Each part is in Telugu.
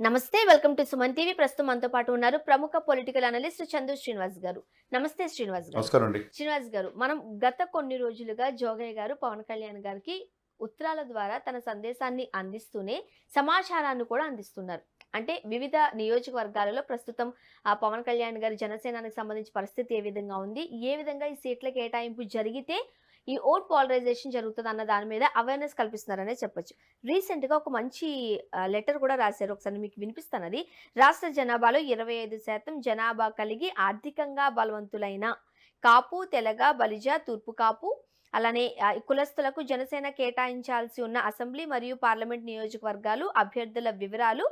నమస్తే వెల్కమ్ టు సుమన్ టీవీ. ప్రస్తుతం మనతో పాటు ఉన్నారు ప్రముఖ పొలిటికల్ అనలిస్ట్ చందు శ్రీనివాస్ గారు. నమస్తే శ్రీనివాస్ గారు. నమస్కారం శ్రీనివాస్ గారు మనం గత కొన్ని రోజులుగా జోగయ్య గారు పవన్ కళ్యాణ్ గారికి ఉత్తరాల ద్వారా తన సందేశాన్ని అందిస్తూనే సమాచారాన్ని కూడా అందిస్తున్నారు. అంటే వివిధ నియోజకవర్గాలలో ప్రస్తుతం ఆ పవన్ కళ్యాణ్ గారి జనసేనానికి సంబంధించి పరిస్థితి ఏ విధంగా ఉంది? ఏ విధంగా ఈ సీట్ల కేటాయింపు జరిగితే ఈ ఓట్ పాలరైజేషన్ జరుగుతుంది అన్న దాని మీద అవేర్నెస్ కల్పిస్తున్నారనే చెప్పొచ్చు. రీసెంట్గా ఒక మంచి లెటర్ కూడా రాశారు. ఒకసారి మీకు వినిపిస్తాను అది. రాష్ట్ర జనాభాలో ఇరవై ఐదు శాతం జనాభా కలిగి ఆర్థికంగా బలవంతులైన కాపు తెలగ బలిజ తూర్పు కాపు అలానే కులస్తులకు జనసేన కేటాయించాల్సి ఉన్న అసెంబ్లీ మరియు పార్లమెంట్ నియోజకవర్గాలు అభ్యర్థుల వివరాలు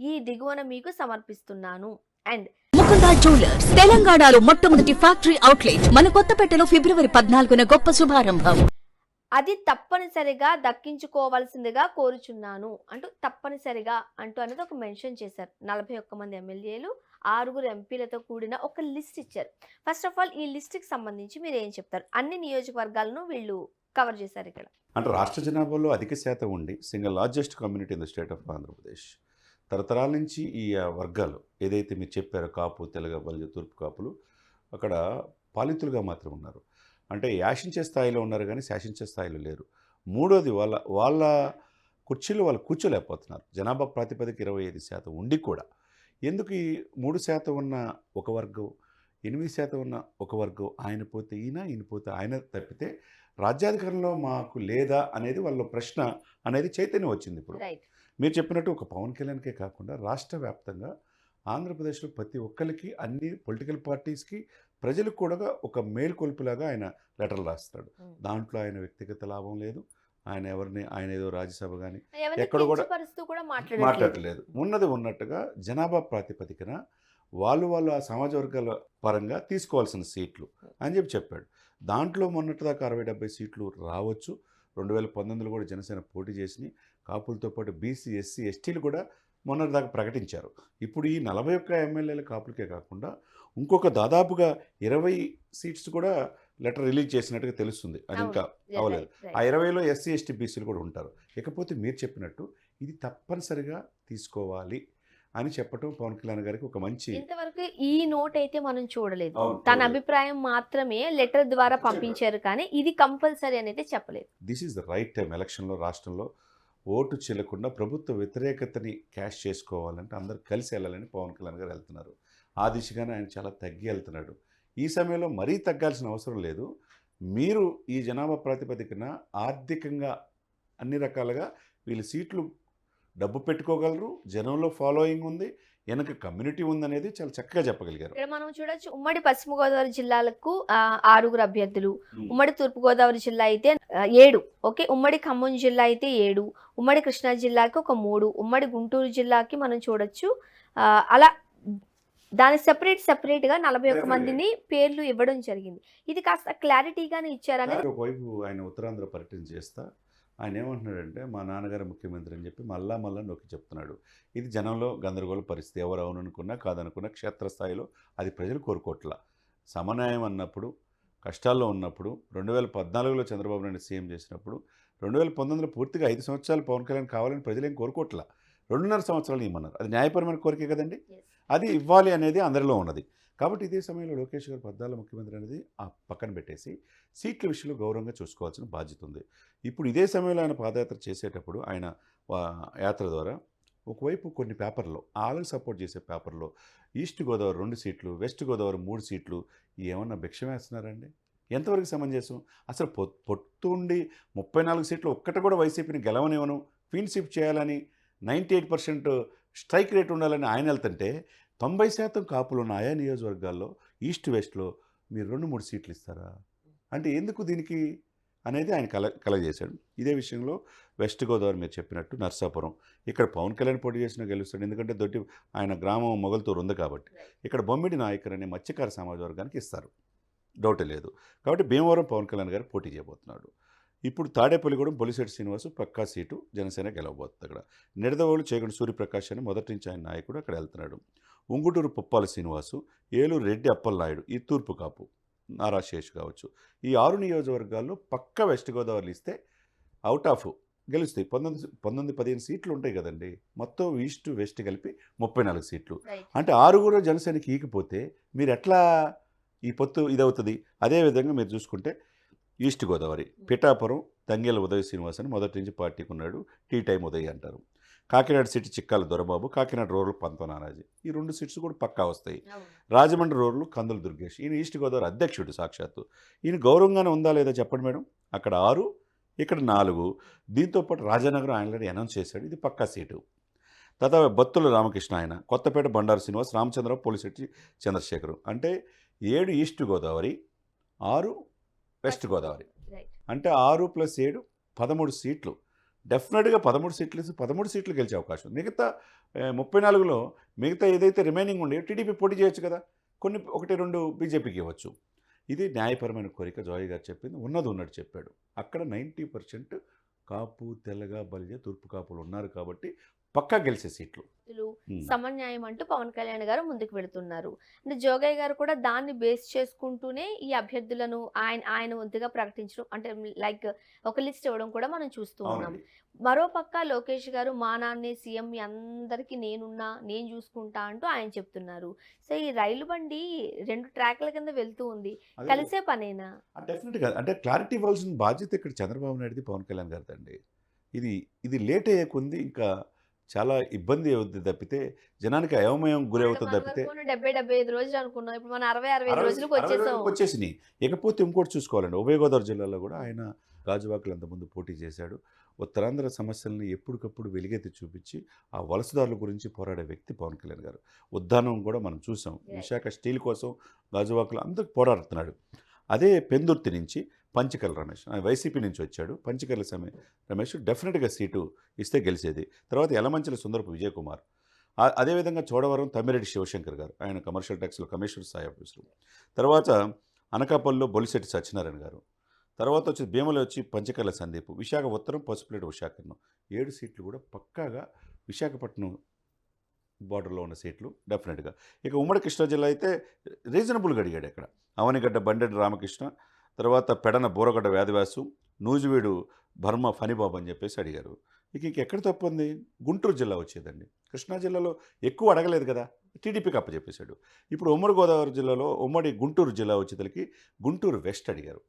ఈ దిగువన మీకు సమర్పిస్తున్నాను. అండ్ ముకుంద జ్యువెలర్స్ తెలంగాణలో మొట్టమొదటి ఫ్యాక్టరీ అవుట్లెట్ మన కొత్తపేటలో ఫిబ్రవరి పద్నాలుగున గొప్ప శుభారంభం. అది తప్పనిసరిగా దక్కించుకోవాల్సిందిగా కోరుచున్నాను. అంటూ తప్పనిసరిగా అంటూ అనేది ఒక మెన్షన్ చేశారు. నలభై ఒక్క మంది ఎమ్మెల్యేలు ఆరుగురు ఎంపీలతో కూడిన ఒక లిస్ట్ ఇచ్చారు. ఫస్ట్ ఆఫ్ ఆల్ ఈ లిస్ట్కి సంబంధించి మీరు ఏం చెప్తారు? అన్ని నియోజకవర్గాలను వీళ్ళు కవర్ చేశారు ఇక్కడ. అంటే రాష్ట్ర జనాభాలో అధిక శాతం ఉండి single largest community in the state of Andhra Pradesh తరతరాల నుంచి ఈ వర్గాలు ఏదైతే మీరు చెప్పారో కాపు తెలగ బలిజ తూర్పు కాపులు అక్కడ పాలితులుగా మాత్రం ఉన్నారు. అంటే యాశించే స్థాయిలో ఉన్నారు కానీ శాసించే స్థాయిలో లేరు. మూడోది వాళ్ళ వాళ్ళ కుర్చీలు వాళ్ళు కూర్చోలేకపోతున్నారు. జనాభా ప్రాతిపదిక ఇరవై ఐదు శాతం ఉండి కూడా. ఎందుకు ఈ మూడు శాతం ఉన్న ఒక వర్గం ఎనిమిది శాతం ఉన్న ఒక వర్గం ఆయన పోతే ఈయన ఈయన పోతే ఆయన తప్పితే రాజ్యాధికారంలో మాకు లేదా అనేది వాళ్ళ ప్రశ్న అనేది చైతన్యం వచ్చింది ఇప్పుడు. మీరు చెప్పినట్టు ఒక పవన్ కళ్యాణ్కే కాకుండా రాష్ట్ర వ్యాప్తంగా ఆంధ్రప్రదేశ్లో ప్రతి ఒక్కరికి అన్ని పొలిటికల్ పార్టీస్కి ప్రజలకు కూడా ఒక మేల్కొల్పులాగా ఆయన లెటర్లు రాస్తాడు. దాంట్లో ఆయన వ్యక్తిగత లాభం లేదు. ఆయన ఎవరిని ఆయన ఏదో రాజ్యసభ కానీ ఎక్కడ కూడా మాట్లాడలేదు ఉన్నది ఉన్నట్టుగా జనాభా ప్రాతిపదికన వాళ్ళు వాళ్ళు ఆ సమాజ వర్గాల పరంగా తీసుకోవాల్సిన సీట్లు అని చెప్పి చెప్పాడు. దాంట్లో మొన్నటిదాకా అరవై డెబ్బై సీట్లు రావచ్చు. రెండు వేల పంతొమ్మిదిలో కూడా జనసేన పోటీ చేసి కాపులతో పాటు బీసీ ఎస్సీ ఎస్టీలు కూడా మొన్నటిదాకా ప్రకటించారు. ఇప్పుడు ఈ నలభై ఒక్క ఎమ్మెల్యేల కాపులకే కాకుండా ఇంకొక దాదాపుగా ఇరవై సీట్స్ కూడా లెటర్ రిలీజ్ చేసినట్టుగా తెలుస్తుంది. అది ఇంకా అవ్వలేదు ఆ ఇరవైలో ఎస్సీ ఎస్టీ బీసీలు కూడా ఉంటారు. ఇకపోతే మీరు చెప్పినట్టు ఇది తప్పనిసరిగా తీసుకోవాలి అని చెప్పటం పవన్ కళ్యాణ్ గారికి ఒక మంచి ఇంతవరకు ఈ నోట్ అయితే మనం చూడలేదు. తన. అభిప్రాయం మాత్రమే లెటర్ ద్వారా పంపించారు కానీ ఇది కంపల్సరీ అని అయితే చెప్పలేదు. This is the right time ఎలక్షన్లో రాష్ట్రంలో ఓటు చెల్లకుండా ప్రభుత్వ వ్యతిరేకతని క్యాష్ చేసుకోవాలంటే అందరు కలిసి వెళ్ళాలని పవన్ కళ్యాణ్ గారు వెళ్తున్నారు. ఆ దిశగానే ఆయన చాలా తగ్గి వెళ్తున్నాడు. ఈ సమయంలో మరీ తగ్గాల్సిన అవసరం లేదు. మీరు ఈ జనాభా ప్రాతిపదికన ఆర్థికంగా అన్ని రకాలుగా వీళ్ళు సీట్లు డబ్బు పెట్టుకోగలరు. జనంలో ఫాలోయింగ్ ఉంది. వెనక కమ్యూనిటీ ఉందనేది చాలా చక్కగా చెప్పగలిగారు. ఇక్కడ మనం చూడొచ్చు ఉమ్మడి పశ్చిమ గోదావరి జిల్లాలకు ఆరుగురు అభ్యర్థులు. ఉమ్మడి తూర్పు గోదావరి జిల్లా అయితే ఏడు. ఓకే? ఉమ్మడి ఖమ్మం జిల్లా అయితే ఏడు. ఉమ్మడి కృష్ణా జిల్లాకి ఒక మూడు. ఉమ్మడి గుంటూరు జిల్లాకి మనం చూడొచ్చు. అలా దాని సెపరేట్ సెపరేట్గా నలభై ఒక్క మందిని పేర్లు ఇవ్వడం జరిగింది. ఇది కాస్త క్లారిటీగానే ఇచ్చారనేది కానీ ఒకవైపు ఆయన ఉత్తరాంధ్ర పర్యటన చేస్తా ఆయన ఏమంటున్నాడంటే మా నాన్నగారు ముఖ్యమంత్రి అని చెప్పి మళ్ళా మళ్ళా నొక్కి చెప్తున్నాడు. ఇది జనంలో గందరగోళ పరిస్థితి. ఎవరు అవుననుకున్నా కాదనుకున్నా క్షేత్రస్థాయిలో అది ప్రజలు కోరుకోవట్ల. సమన్యాయం అన్నప్పుడు కష్టాల్లో ఉన్నప్పుడు రెండు వేల పద్నాలుగులో చంద్రబాబు నాయుడు సీఎం చేసినప్పుడు రెండు వేల పంతొమ్మిదిలో పూర్తిగా ఐదు సంవత్సరాలు పవన్ కళ్యాణ్ కావాలని ప్రజలు ఏం రెండున్నర సంవత్సరాలు ఇమ్మన్నారు. అది న్యాయపరమైన కోరికే కదండి. అది ఇవ్వాలి అనేది అందరిలో ఉన్నది. కాబట్టి ఇదే సమయంలో లోకేష్ గారు పద్నాలుగు ముఖ్యమంత్రి అనేది ఆ పక్కన పెట్టేసి సీట్ల విషయంలో గౌరవంగా చూసుకోవాల్సిన బాధ్యత ఉంది. ఇప్పుడు ఇదే సమయంలో ఆయన పాదయాత్ర చేసేటప్పుడు ఆయన యాత్ర ద్వారా ఒకవైపు కొన్ని పేపర్లో ఆళ్ళకి సపోర్ట్ చేసే పేపర్లో ఈస్ట్ గోదావరి రెండు సీట్లు వెస్ట్ గోదావరి మూడు సీట్లు ఏమన్నా భిక్షం వేస్తున్నారండి? ఎంతవరకు సమంజసం? అసలు పొత్తుండి ముప్పై నాలుగు సీట్లు ఒక్కటి కూడా వైసీపీని గెలవనివ్వను. స్వీప్ చేయాలని ninety eight percent strike rate ఉండాలని ఆయన వెళ్తుంటే తొంభై శాతం కాపులు ఉన్న ఆయా నియోజకవర్గాల్లో ఈస్ట్ వెస్ట్లో మీరు రెండు మూడు సీట్లు ఇస్తారా? అంటే ఎందుకు దీనికి అనేది ఆయన కల కలగజేశాడు. ఇదే విషయంలో వెస్ట్ గోదావరి మీరు చెప్పినట్టు నర్సాపురం. ఇక్కడ పవన్ కళ్యాణ్ పోటీ చేసిన గెలుస్తాడు. ఎందుకంటే దొడ్డి ఆయన గ్రామం మొగల్తూరు ఉంది కాబట్టి. ఇక్కడ బొమ్మిడి నాయకర్ అనే మత్స్యకార సమాజ వర్గానికి ఇస్తారు. డౌటే లేదు. కాబట్టి భీమవరం పవన్ కళ్యాణ్ గారు పోటీ చేయబోతున్నాడు. ఇప్పుడు తాడేపల్లిగూడెం బొలిశెట్టి శ్రీనివాసు పక్కా సీటు జనసేన గెలవబోతుంది అక్కడ నిడదవోలు చేగండి సూర్యప్రకాష్ అని మొదటి నుంచి ఆయన నాయకుడు అక్కడ వెళ్తున్నాడు. ఉంగుటూరు పుప్పాల శ్రీనివాసు ఏలూరు రెడ్డి అప్పలనాయుడు ఈ తూర్పు కాపు నారా శేష్ కావచ్చు. ఈ ఆరు నియోజకవర్గాల్లో పక్క వెస్ట్ గోదావరి ఇస్తే అవుట్ ఆఫ్ గెలుస్తాయి. పంతొమ్మిది పంతొమ్మిది పదిహేను సీట్లు ఉంటాయి కదండి. మొత్తం ఈస్ట్ వెస్ట్ కలిపి ముప్పై నాలుగు సీట్లు. అంటే ఆరుగురు జనసేనకి ఈకపోతే మీరు ఎట్లా ఈ పొత్తు ఇదవుతుంది? అదేవిధంగా మీరు చూసుకుంటే ఈస్ట్ గోదావరి పిఠాపురం తంగేల ఉదయ్ శ్రీనివాస్ అని మొదటి నుంచి పార్టీకి ఉన్నాడు. టీ టైం ఉదయ్ అంటారు. Kakinada city Chikkala Dorababu Kakinada rural Pantham Nanaji. ఈ రెండు సీట్స్ కూడా పక్కా వస్తాయి. రాజమండ్రి రూరల్ కందుల దుర్గేష్. ఈయన ఈస్ట్ గోదావరి అధ్యక్షుడు సాక్షాత్తు. ఈయన గౌరవంగానే ఉందా లేదా చెప్పండి మేడం? అక్కడ ఆరు ఇక్కడ నాలుగు. దీంతోపాటు రాజానగరం ఆల్రెడీ అనౌన్స్ చేశాడు. ఇది పక్కా సీటు. తర్వాత బత్తుల రామకృష్ణ ఆయన కొత్తపేట బండారు శ్రీనివాస్ రామచంద్రరావు పోలిశెట్టి చంద్రశేఖర్. అంటే ఏడు ఈస్ట్ గోదావరి ఆరు వెస్ట్ గోదావరి. అంటే ఆరు ప్లస్ ఏడు పదమూడు సీట్లు. డెఫినెట్గా పదమూడు సీట్లు పదమూడు సీట్లు గెలిచే అవకాశం ఉంది. మిగతా ముప్పై నాలుగులో మిగతా ఏదైతే రిమైనింగ్ ఉండే టీడీపీ పోటీ చేయొచ్చు కదా. కొన్ని ఒకటి రెండు బీజేపీకి ఇవ్వచ్చు. ఇది న్యాయపరమైన కోరిక జోయ్ గారు చెప్పింది. ఉన్నది ఉన్నట్టు చెప్పాడు. అక్కడ నైంటీ పర్సెంట్ కాపు తెల్లగా బలిజ తూర్పు కాపులు ఉన్నారు కాబట్టి పక్కా గెలిచే సీట్లు. సమన్యాయం అంటూ పవన్ కళ్యాణ్ గారు ముందుకు వెళుతున్నారు. అంటే జోగయ్య గారు కూడా దాన్ని బేస్ చేసుకుంటూనే ఈ అభ్యర్థులను ఆయన ఆయన వంతుగా ప్రకటించడం అంటే లైక్ ఒక లిస్ట్ ఇవ్వడం కూడా మనం చూస్తూ ఉన్నాం. మరో పక్క లోకేష్ గారు మా నాన్నే సీఎం మీ అందరికీ నేనున్నా నేను చూసుకుంటా అంటూ ఆయన చెప్తున్నారు. సో ఈ రైలు బండి రెండు ట్రాక్ల కింద వెళ్తూ ఉంది. కలిసే పనేనా? డెఫినెట్గా. అంటే క్లారిటీ ఇవ్వాల్సిన బాధ్యత ఇక్కడ చంద్రబాబు నాయుడుది పవన్ కళ్యాణ్ గారిదండి. ఇది ఇది లేట్ అయ్యే కొంది ఇంకా చాలా ఇబ్బంది అవుతుంది తప్పితే జనానికి అయోమయం గురవుతుంది తప్పితే డెబ్బై డెబ్బై ఐదు రోజులు అనుకున్నాం. ఇప్పుడు మనం అరవై అరవై ఐదు అరవై- రోజులకు వచ్చేసాం. వచ్చేసినాయి. ఇకపోతే ఇంకోటి చూసుకోవాలండి. ఉభయ గోదావరి జిల్లాలో కూడా ఆయన గాజువాకలు అంతకుముందు పోటీ చేశాడు. ఉత్తరాంధ్ర సమస్యల్ని ఎప్పటికప్పుడు వెలిగెత్తి చూపించి ఆ వలసదారుల గురించి పోరాడే వ్యక్తి పవన్ కళ్యాణ్ గారు. ఉద్దానం కూడా మనం చూసాం. విశాఖ స్టీల్ కోసం గాజువాకలు అందరికి పోరాడుతున్నాడు. అదే పెందుర్తి నుంచి పంచకల్ రమేష్. ఆయన వైసీపీ నుంచి వచ్చాడు. పంచకల్ సమయ రమేష్ డెఫినెట్గా సీటు ఇస్తే గెలిచేది. తర్వాత యలమంచిల సుందరపు విజయ్ కుమార్ అదేవిధంగా చోడవరం తమ్మిరెడ్డి శివశంకర్ గారు. ఆయన కమర్షియల్ ట్యాక్స్లో కమిషనర్ స్థాయి ఆఫీసరు. తర్వాత అనకాపల్లిలో బొలిశెట్టి సత్యనారాయణ గారు. తర్వాత వచ్చి భీమలో వచ్చి పంచకర్ల సందీప్. విశాఖ ఉత్తరం పసుపులేటి విశాఖను ఏడు సీట్లు కూడా పక్కాగా విశాఖపట్నం బార్డర్లో ఉన్న సీట్లు డెఫినెట్గా. ఇక ఉమ్మడి కృష్ణా జిల్లా అయితే రీజనబుల్గా అడిగాడు ఇక్కడ అవనిగడ్డ బండెడ్డి రామకృష్ణ తర్వాత పెడన బూరగడ్డ వ్యాధివాసు నూజివీడు భర్మ ఫణిబాబు అని చెప్పేసి అడిగారు. ఇక ఇంక ఎక్కడ తప్పు ఉంది? గుంటూరు జిల్లా వచ్చేదండి. కృష్ణా జిల్లాలో ఎక్కువ అడగలేదు కదా? టీడీపీకి అప్పచెప్పేశాడు. ఇప్పుడు ఉమ్మడి గోదావరి జిల్లాలో ఉమ్మడి గుంటూరు జిల్లా వచ్చేసరికి గుంటూరు వెస్ట్ అడిగారు.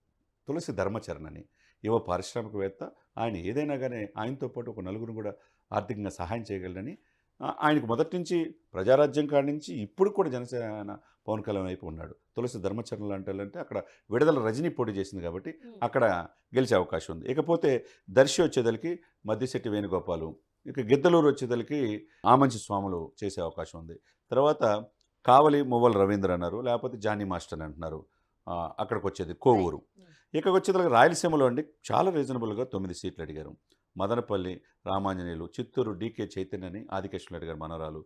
తులసి ధర్మచరణ్ అని. యువ పారిశ్రామికవేత్త. ఆయన ఏదైనా కానీ ఆయనతో పాటు ఒక నలుగురు కూడా ఆర్థికంగా సహాయం చేయగలరని. ఆయనకు మొదటి నుంచి ప్రజారాజ్యం కాడి నుంచి ఇప్పుడు కూడా జనసేన పవన్ కళ్యాణ్ వైపు ఉన్నాడు. తులసి ధర్మచరణ్ లాంటి అక్కడ విడుదల రజనీ పోటీ చేసింది కాబట్టి అక్కడ గెలిచే అవకాశం ఉంది. ఇకపోతే దర్శి వచ్చేదలికి మద్దిశెట్టి వేణుగోపాలు ఇక గిద్దలూరు వచ్చేదలికి ఆమంచి స్వాములు చేసే అవకాశం ఉంది. తర్వాత కావలి మువ్వల రవీంద్ర అన్నారు లేకపోతే జానీ మాస్టర్ అని అంటున్నారు అక్కడికి వచ్చేది కోవూరు. ఇక్కడికి వచ్చేదలికి రాయలసీమలో అండి చాలా రీజనబుల్గా తొమ్మిది సీట్లు అడిగారు. మదనపల్లి రామాంజనేయులు చిత్తూరు డీకే చైతన్య అని ఆదికేశ్వర రెడ్డి గారి మనరాలు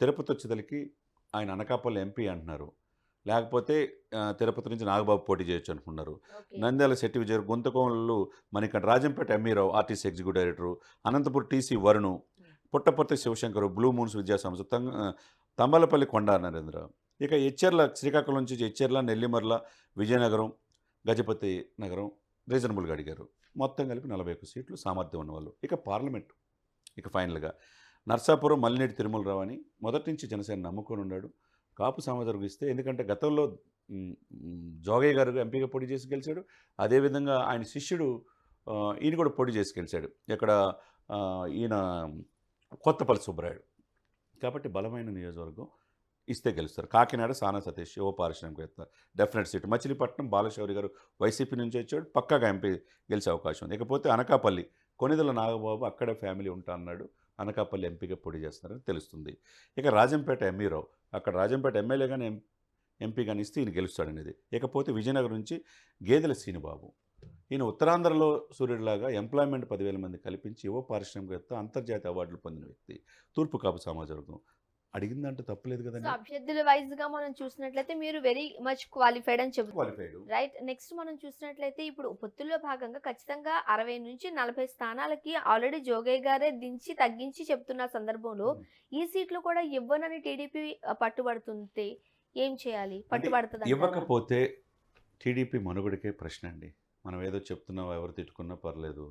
తిరుపతి వచ్చేదలికి ఆయన అనకాపల్లి ఎంపీ అంటున్నారు. లేకపోతే తిరుపతి నుంచి నాగబాబు పోటీ చేయొచ్చు అనుకున్నారు. నంద్యాల శెట్టి విజయ్ గుంతకోమలు మనకి Rajampet ఎంఈరావు RTC executive director Anantapuram TC Varun Puttaparthi Shivashankar blue moons విద్యా సంస్థ తంగ తంబలపల్లి కొండ నరేంద్ర. ఇక ఎచ్చెర్ల శ్రీకాకుళం నుంచి ఎచ్చెర్ల నెల్లిమర్ల విజయనగరం గజపతి నగరం రీజనబుల్గా అడిగారు. మొత్తం కలిపి నలభై ఒక్క సీట్లు సామర్థ్యం ఉన్నవాళ్ళు. ఇక పార్లమెంట్. ఇక ఫైనల్గా నర్సాపురం మల్లినేటి తిరుమలరావు అని మొదటి నుంచి జనసేన నమ్ముకొని ఉన్నాడు. కాపు సామాజిక ఇస్తే ఎందుకంటే గతంలో జోగయ్య గారు ఎంపీగా పోటీ చేసి గెలిచాడు. అదేవిధంగా ఆయన శిష్యుడు ఈయన కూడా పోటీ చేసి గెలిచాడు. ఇక్కడ ఈయన కొత్తపల్లి సుబ్బరాయుడు. కాబట్టి బలమైన నియోజకవర్గం ఇస్తే గెలుస్తారు. కాకినాడ సానా సతీష్ యువ పారిశ్రామికవేత్త డెఫినెట్ సీట్. మచిలీపట్నం బాలశౌరి గారు వైసీపీ నుంచి వచ్చాడు. పక్కాగా ఎంపీ గెలిచే అవకాశం ఉంది. ఇకపోతే అనకాపల్లి కొనిదల నాగబాబు అక్కడే ఫ్యామిలీ ఉంటా అన్నాడు. అనకాపల్లి ఎంపీగా పోటీ చేస్తున్నారని తెలుస్తుంది. ఇక రాజంపేట ఎంఈరావు అక్కడ రాజంపేట ఎమ్మెల్యే కానీ ఎం ఎంపీ కానీ ఇస్తే ఈయన గెలుస్తాడనేది. ఇకపోతే విజయనగరం నుంచి గేదెల శ్రీనిబాబు ఈయన ఉత్తరాంధ్రలో సూర్యుడిలాగా ఎంప్లాయ్మెంట్ పదివేల మంది కల్పించి యువ పారిశ్రామికవేత్త అంతర్జాతీయ అవార్డులు పొందిన వ్యక్తి. తూర్పు కాపు సమాజ అడిగిందంటే తప్పలేదు కదండి. అభ్యర్థుల వైజ్గా మనం చూసినట్లయితే మీరు వెరీ మచ్ క్వాలిఫైడ్ అని క్వాలిఫైడ్ రైట్ నెక్స్ట్ మనం చూసినట్లయితే ఇప్పుడు పొత్తుల్లో భాగంగా ఖచ్చితంగా అరవై నుంచి నలభై స్థానాలకి ఆల్రెడీ జోగయ్య గారే దించి తగ్గించి చెప్తున్న సందర్భంలో ఈ సీట్లు కూడా ఇవ్వనని టీడీపీ పట్టుబడుతుంది ఏం చేయాలి? పట్టుబడుతుంది ఇవ్వకపోతే టీడీపీ మనుగడకే ప్రశ్న అండి. మనం ఏదో చెప్తున్నాం ఎవరు తిట్టుకున్నా పర్లేదు.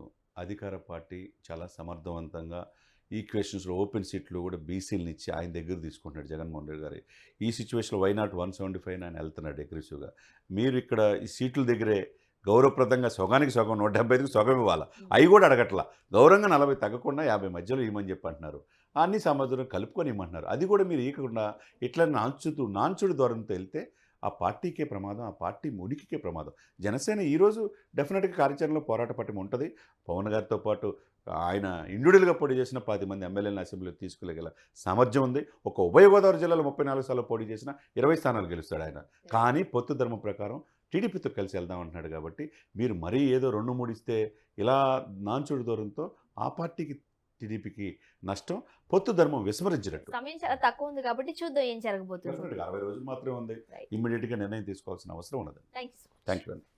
అధికార పార్టీ చాలా సమర్థవంతంగా ఈక్వేషన్స్లో ఓపెన్ సీట్లు కూడా బీసీలను ఇచ్చి ఆయన దగ్గర తీసుకుంటున్నాడు జగన్మోహన్ రెడ్డి గారు. ఈ సిచ్యువేషన్లో why not one seventy five ఆయన వెళ్తున్నాడు అగ్రెసివ్గా. మీరు ఇక్కడ ఈ సీట్ల దగ్గరే గౌరవప్రదంగా సొగానికి సగం నూట డెబ్బై ఐదుకి సగం ఇవ్వాలా? అవి కూడా అడగట్లా. గౌరవంగా నలభై తగ్గకుండా యాభై మధ్యలో ఇవ్వమని చెప్పి అంటున్నారు అన్ని సమాజంలో కలుపుకొని ఇవ్వమంటున్నారు. అది కూడా మీరు ఈకకుండా ఇట్లా నాంచుతూ నాంచుడు ధోరణితో వెళ్తే ఆ పార్టీకే ప్రమాదం ఆ పార్టీ ఉనికికే ప్రమాదం. జనసేన ఈరోజు డెఫినెట్గా కార్యాచరణలో పోరాట పట్టం ఉంటుంది. పవన్ గారితో పాటు ఆయన ఇండివిజువల్గా పోటీ చేసిన పది మంది ఎమ్మెల్యేలను అసెంబ్లీలో తీసుకెళ్ళగల సామర్థ్యం ఉంది. ఒక ఉభయ గోదావరి జిల్లాలో ముప్పై నాలుగు సార్లు పోటీ చేసిన ఇరవై స్థానాలు గెలుస్తాడు ఆయన. కానీ పొత్తు ధర్మం ప్రకారం టీడీపీతో కలిసి వెళ్దాం అంటున్నాడు కాబట్టి మీరు మరీ ఏదో రెండు మూడు ఇస్తే ఇలా నాంచుడు దూరంతో ఆ పార్టీకి టీడీపీకి నష్టం పొత్తు ధర్మం విస్మరించినట్టు. సమయం చాలా తక్కువ ఉంది కాబట్టి చూద్దాం ఏం జరగబోతుంది. అరవై రోజులు మాత్రమే ఉంది. ఇమ్మీడియట్గా నిర్ణయం తీసుకోవాల్సిన అవసరం ఉన్నది. Thank you you